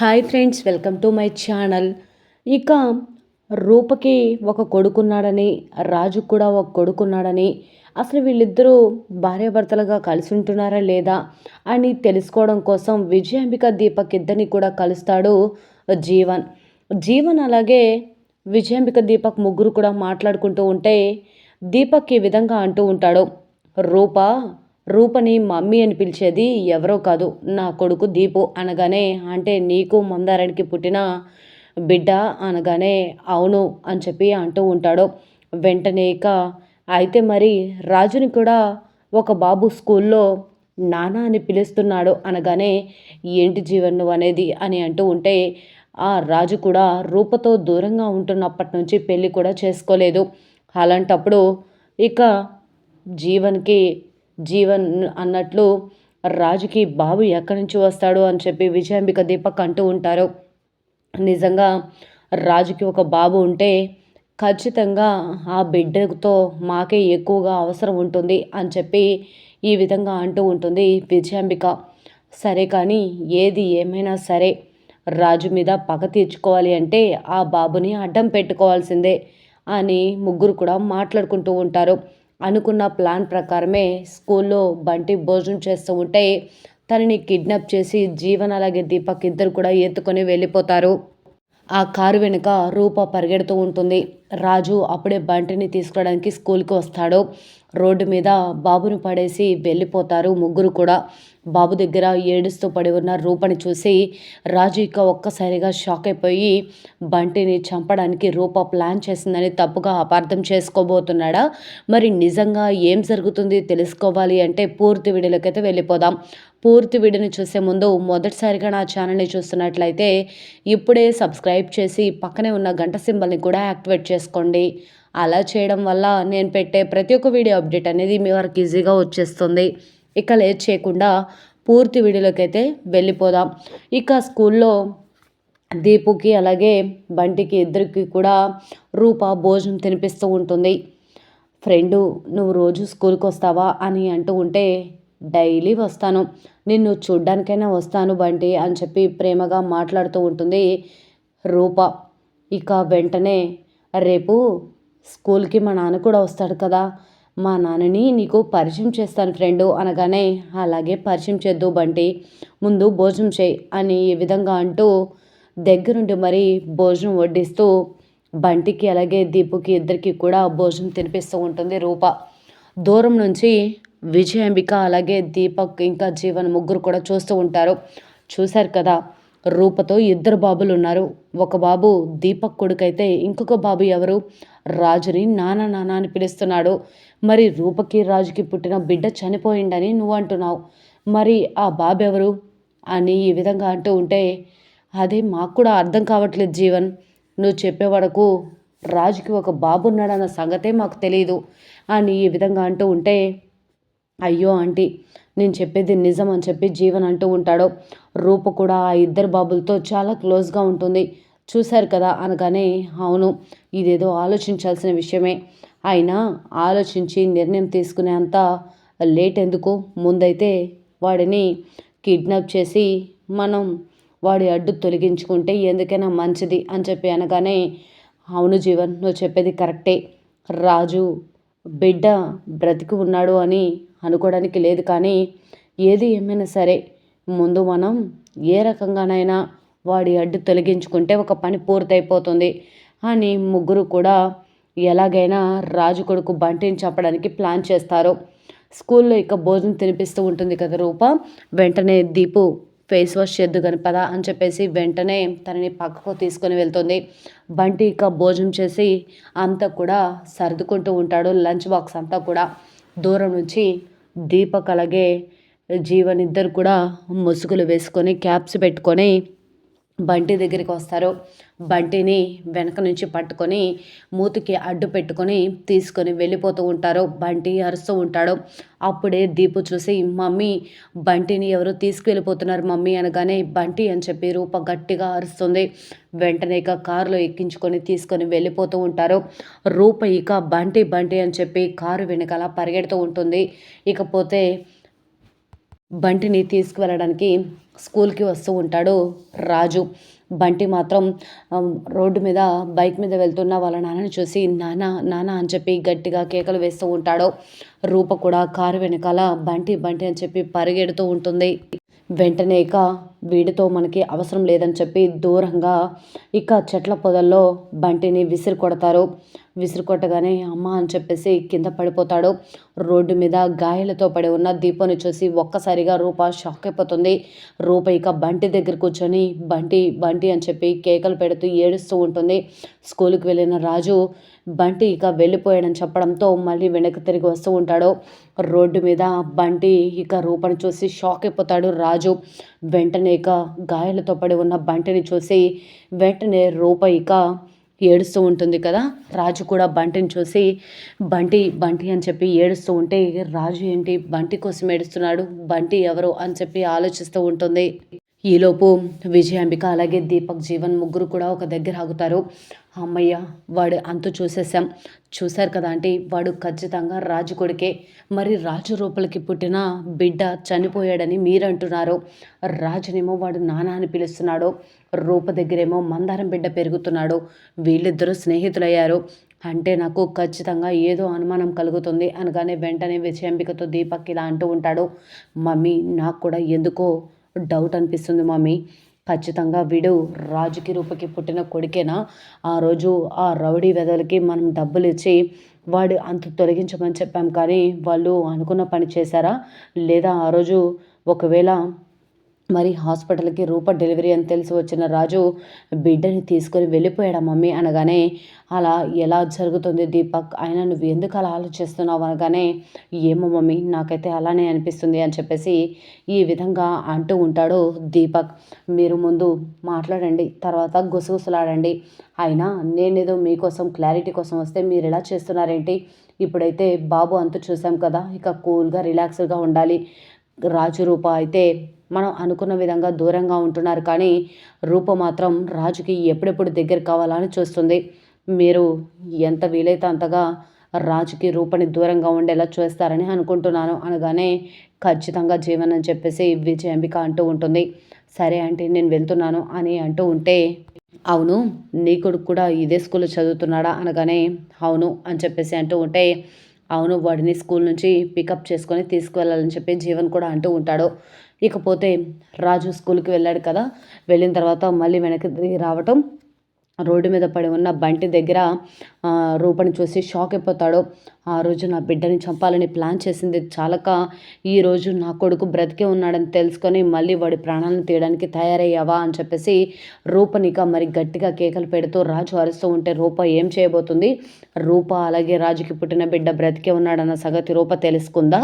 Hi friends welcome to my channel ఇక రూపకి ఒక కొడుకున్నాడని రాజు కూడా ఒక కొడుకున్నాడని అసలు వీళ్ళిద్దరూ భార్యాభర్తలుగా కలిసి ఉంటున్నారా లేదా అని తెలుసుకోవడం కోసం విజయాంబిక దీపక్ ఇద్దరిని కూడా కలుస్తాడు జీవన్. జీవన్ అలాగే విజయాంబిక దీపక్ ముగ్గురు కూడా మాట్లాడుకుంటూ ఉంటే దీపక్ ఈ విధంగా అంటూ ఉంటాడు రూప రూపని మమ్మీ అని పిలిచేది ఎవరో కాదు నా కొడుకు దీపు అనగానే అంటే నీకు మందారానికి పుట్టిన బిడ్డ అనగానే అవును అని చెప్పి అంటూ ఉంటాడు. వెంటనే ఇక అయితే మరి రాజుని కూడా ఒక బాబు స్కూల్లో నానా అని పిలుస్తున్నాడు అనగానే ఏంటి జీవన్ అనేది? అని అంటూ ఉంటే ఆ రాజు కూడా రూపతో దూరంగా ఉంటున్నప్పటి నుంచి పెళ్ళి కూడా చేసుకోలేదు. అలాంటప్పుడు ఇక జీవన్కి జీవన్ అన్నట్లు రాజుకి బాబు ఎక్కడి నుంచి వస్తాడు అని చెప్పి విజయాంబిక దీపక్ అంటూ ఉంటారు. నిజంగా రాజుకి ఒక బాబు ఉంటే ఖచ్చితంగా ఆ బిడ్డతో మాకే ఎక్కువగా అవసరం ఉంటుంది అని చెప్పి ఈ విధంగా అంటూ ఉంటుంది విజయాంబిక. సరే కానీ ఏది ఏమైనా సరే రాజు మీద పగ తీర్చుకోవాలి అంటే ఆ బాబుని అడ్డం పెట్టుకోవాల్సిందే అని ముగ్గురు కూడా మాట్లాడుకుంటూ ఉంటారు. అనుకున్న ప్లాన్ ప్రకారమే స్కూల్లో బంటి భోజనం చేస్తూ ఉంటే తనని కిడ్నాప్ చేసి జీవన్ అలాగే దీపక్ ఇద్దరు కూడా ఎత్తుకొని వెళ్ళిపోతారు. ఆ కారు వెనుక రూప పరిగెడుతూ ఉంటుంది. రాజు అప్పుడే బంటిని తీసుకురావడానికి స్కూల్కి వస్తాడు. రోడ్డు మీద బాబును పడేసి వెళ్ళిపోతారు. ముగ్గురు కూడా బాబు దగ్గర ఏడుస్తూ పడి ఉన్న రూపని చూసి రాజు ఇక ఒక్కసారిగా షాక్ అయిపోయి బంటిని చంపడానికి రూప ప్లాన్ చేసిందని తప్పుగా అపార్థం చేసుకోబోతున్నాడా? మరి నిజంగా ఏం జరుగుతుంది తెలుసుకోవాలి అంటే పూర్తి వీడియోలోకైతే వెళ్ళిపోదాం. పూర్తి వీడియోని చూసే ముందు మొదటిసారిగా నా ఛానల్ని చూస్తున్నట్లయితే ఇప్పుడే సబ్స్క్రైబ్ చేసి పక్కనే ఉన్న గంట సింబల్ని కూడా యాక్టివేట్ చేసుకోండి. అలా చేయడం వల్ల నేను పెట్టే ప్రతి ఒక్క వీడియో అప్డేట్ అనేది మీ వరకు ఈజీగా వచ్చేస్తుంది. ఇక లేట్ చేయకుండా పూర్తి వీడియోలోకి అయితే వెళ్ళిపోదాం. ఇక స్కూల్లో దీపుకి అలాగే బంటికి ఇద్దరికి కూడా రూప భోజనం తినిపిస్తూ ఉంటుంది. ఫ్రెండు నువ్వు రోజు స్కూల్కి వస్తావా? అని అంటూ ఉంటే డైలీ వస్తాను. నిన్ను చూడ్డానికైనా వస్తాను బంటి అని చెప్పి ప్రేమగా మాట్లాడుతూ ఉంటుంది రూప. ఇక వెంటనే రేపు స్కూల్కి మా నాన్న కూడా వస్తాడు కదా మా నాన్నని నీకు పరిచయం చేస్తాను ఫ్రెండు అనగానే అలాగే పరిచయం చేద్దు బంటి ముందు భోజనం చేయి అని ఈ విధంగా అంటూ దగ్గరుండి మరి భోజనం వడ్డిస్తూ బంటికి అలాగే దీపుకి ఇద్దరికి కూడా భోజనం తినిపిస్తూ ఉంటుంది రూప. దూరం నుంచి విజయాంబిక అలాగే దీపక్ ఇంకా జీవన్ ముగ్గురు కూడా చూస్తూ ఉంటారు. చూశారు కదా రూపతో ఇద్దరు బాబులు ఉన్నారు. ఒక బాబు దీపక్ కొడుకైతే ఇంకొక బాబు ఎవరు? రాజుని నాన్న నాన్న అని పిలుస్తున్నాడు. మరి రూపకి రాజుకి పుట్టిన బిడ్డ చనిపోయిండని నువ్వు అంటున్నావు. మరి ఆ బాబు ఎవరు? అని ఈ విధంగా అంటూ ఉంటే అదే మాకు కూడా అర్థం కావట్లేదు జీవన్. నువ్వు చెప్పే వరకు రాజుకి ఒక బాబు ఉన్నాడన్న సంగతే మాకు తెలియదు అని ఈ విధంగా అంటూ ఉంటే అయ్యో ఆంటీ నేను చెప్పేది నిజం అని చెప్పి జీవన్ అంటూ ఉంటాడు. రూప కూడా ఆ ఇద్దరు బాబులతో చాలా క్లోజ్గా ఉంటుంది. చూశారు కదా అనగానే అవును ఇదేదో ఆలోచించాల్సిన విషయమే. అయినా ఆలోచించి నిర్ణయం తీసుకునే అంత లేట్ ఎందుకు? ముందైతే వాడిని కిడ్నాప్ చేసి మనం వాడి అడ్డు తొలగించుకుంటే ఎందుకైనా మంచిది అని చెప్పి అనగానే అవును జీవన్ నువ్వు చెప్పేది కరెక్టే. రాజు బిడ్డ బ్రతికి ఉన్నాడు అని అనుకోవడానికి లేదు కానీ ఏది ఏమైనా సరే ముందు మనం ఏ రకంగానైనా వాడి అడ్డు తొలగించుకుంటే ఒక పని పూర్తయిపోతుంది అని ముగ్గురు కూడా ఎలాగైనా రాజు కొడుకు బంటిని చంపడానికి ప్లాన్ చేస్తారు. స్కూల్లో ఇక భోజనం తినిపిస్తూ ఉంటుంది కదా రూప. వెంటనే దీపు ఫేస్ వాష్ చేద్దు కానీ పదా అని చెప్పేసి వెంటనే తనని పక్కకు తీసుకొని వెళ్తుంది. బంటి ఇక భోజనం చేసి అంతా కూడా సర్దుకుంటూ ఉంటాడు. లంచ్ బాక్స్ అంతా కూడా దూరం నుంచి దీపక్ అలాగే జీవన్ ఇద్దరు కూడా ముసుగులు వేసుకొని క్యాప్స్ పెట్టుకొని బంటి దగ్గరికి వస్తారు బంటిని వెనక నుంచి పట్టుకొని మూతికి అడ్డు పెట్టుకొని తీసుకొని వెళ్ళిపోతూ ఉంటారు బంటి అరుస్తూ ఉంటాడు అప్పుడే దీపు చూసి మమ్మీ బంటిని ఎవరు తీసుకువెళ్ళిపోతున్నారు మమ్మీ అనగానే బంటి అని చెప్పి రూప గట్టిగా అరుస్తుంది. వెంటనే ఇక కారులో ఎక్కించుకొని తీసుకొని వెళ్ళిపోతూ ఉంటారు. రూప ఇక బంటి బంటి అని చెప్పి కారు వెనకాల పరిగెడుతూ ఉంటుంది. ఇకపోతే బంటిని తీసుకువెళ్ళడానికి స్కూల్కి వస్తూ ఉంటాడు రాజు. బంటి మాత్రం రోడ్డు మీద బైక్ మీద వెళ్తున్న వాళ్ళ నాన్నని చూసి నాన్న నాన్న అని చెప్పి గట్టిగా కేకలు వేస్తూ ఉంటాడు. రూప కూడా కారు వెనకాల బంటి బంటి అని చెప్పి పరిగెడుతూ ఉంటుంది. వెంటనే ఇక వీడితో మనకి అవసరం లేదని చెప్పి దూరంగా ఇక చెట్ల పొదల్లో బంటిని విసిరి కొడతారు. విసురుకొట్టగానే అమ్మ అని చెప్పేసి కింద పడిపోతాడు. రోడ్డు మీద గాయాలతో పడి ఉన్న దీపాన్ని చూసి ఒక్కసారిగా రూప షాక్ అయిపోతుంది. రూప ఇక బంటి దగ్గర కూర్చొని బంటి బంటి అని చెప్పి కేకలు పెడుతూ ఏడుస్తూ ఉంటుంది. స్కూల్కి వెళ్ళిన రాజు బంటి ఇక వెళ్ళిపోయాడని చెప్పడంతో మళ్ళీ వెనక్కి తిరిగి వస్తూ ఉంటాడు. రోడ్డు మీద బంటి ఇక రూపని చూసి షాక్ అయిపోతాడు రాజు. వెంటనే ఇక గాయాలతో పడి ఉన్న బంటిని చూసి వెంటనే రూప ఇక ఏడుస్తూ ఉంటుంది కదా. రాజు కూడా బంటిని చూసి బంటి బంటి అని చెప్పి ఏడుస్తూ ఉంటే రాజు ఏంటి? బంటి కోసం ఏడుస్తున్నాడు? బంటి ఎవరు? అని చెప్పి ఆలోచిస్తూ ఉంటుంది. ఈలోపు విజయాంబిక అలాగే దీపక్ జీవన్ ముగ్గురు కూడా ఒక దగ్గర ఆగుతారు. అమ్మయ్య వాడు అంతు చూసేసాం చూశారు కదా అంటే వాడు ఖచ్చితంగా రాజు కొడుకే. మరి రాజు రూపలకి పుట్టిన బిడ్డ చనిపోయాడని మీరంటున్నారు. రాజునేమో వాడు నానా అని పిలుస్తున్నాడు. రూప దగ్గరేమో మందారం బిడ్డ పెరుగుతున్నాడు. వీళ్ళిద్దరూ స్నేహితులయ్యారు. అంటే నాకు ఖచ్చితంగా ఏదో అనుమానం కలుగుతుంది అనగానే వెంటనే విజయాంబికతో దీపక్ ఇలా అంటూ ఉంటాడు. మమ్మీ నాకు కూడా ఎందుకో డౌట్ అనిపిస్తుంది మమ్మీ ఖచ్చితంగా వీడు. రాజుకి రూపకి పుట్టిన కొడుకేనా? ఆ రోజు ఆ రౌడీ వెదలకి మనం డబ్బులు ఇచ్చి వాడు అంత తొలగించమని చెప్పాం కానీ వాళ్ళు అనుకున్న పని చేశారా? లేదా ఆ రోజు ఒకవేళ మరి హాస్పిటల్కి రూప డెలివరీ అని తెలిసి వచ్చిన రాజు బిడ్డని తీసుకొని వెళ్ళిపోయాడా మమ్మీ అనగానే అలా ఎలా జరుగుతుంది దీపక్? అయినా నువ్వు ఎందుకు అలా ఆలోచిస్తున్నావు అనగానే ఏమో మమ్మీ నాకైతే అలానే అనిపిస్తుంది అని చెప్పేసి ఈ విధంగా అంటూ ఉంటాడు దీపక్. మీరు ముందు మాట్లాడండి తర్వాత గుసగుసలాడండి. అయినా నేనేదో మీకోసం క్లారిటీ కోసం వస్తే మీరు ఎలా చేస్తున్నారేంటి? ఇప్పుడైతే బాబు అంతు చూసాం కదా ఇక కూల్గా రిలాక్స్గా ఉండాలి. రాజు రూప అయితే మనం అనుకున్న విధంగా దూరంగా ఉంటున్నారు. కానీ రూప మాత్రం రాజుకి ఎప్పుడెప్పుడు దగ్గర కావాలని చూస్తుంది. మీరు ఎంత వీలైతే అంతగా రాజుకి రూపని దూరంగా ఉండేలా చూస్తారని అనుకుంటున్నాను. అనగానే ఖచ్చితంగా జీవన్ అని చెప్పేసి విజయాంబిక అంటూ ఉంటుంది. సరే అంటే నేను వెళ్తున్నాను అని అంటూ ఉంటే అవును నీ కొడుకు కూడా ఇదే స్కూల్లో చదువుతున్నాడా? అనగానే అవును అని చెప్పేసి అంటూ ఉంటే అవును వాడిని స్కూల్ నుంచి పికప్ చేసుకొని తీసుకువెళ్ళాలని చెప్పి జీవన్ కూడా అంటూ ఉంటాడు. ఇకపోతే రాజు స్కూల్కి వెళ్ళాడు కదా. వెళ్ళిన తర్వాత మళ్ళీ వెనక్కి రావటం రోడ్డు మీద పడి ఉన్న బంటి దగ్గర రూపని చూసి షాక్ అయిపోతాడు. ఆ రోజు నా బిడ్డని చంపాలని ప్లాన్ చేసింది చాలక ఈరోజు నా కొడుకు బ్రతికే ఉన్నాడని తెలుసుకొని మళ్ళీ వాడి ప్రాణాలను తీయడానికి తయారయ్యావా అని చెప్పేసి రూపనిక మరి గట్టిగా కేకలు పెడుతూ రాజు అరుస్తూ ఉంటే రూప ఏం చేయబోతుంది? రూప అలాగే రాజుకి పుట్టిన బిడ్డ బ్రతికే ఉన్నాడన్న సంగతి రూప తెలుసుకుందా?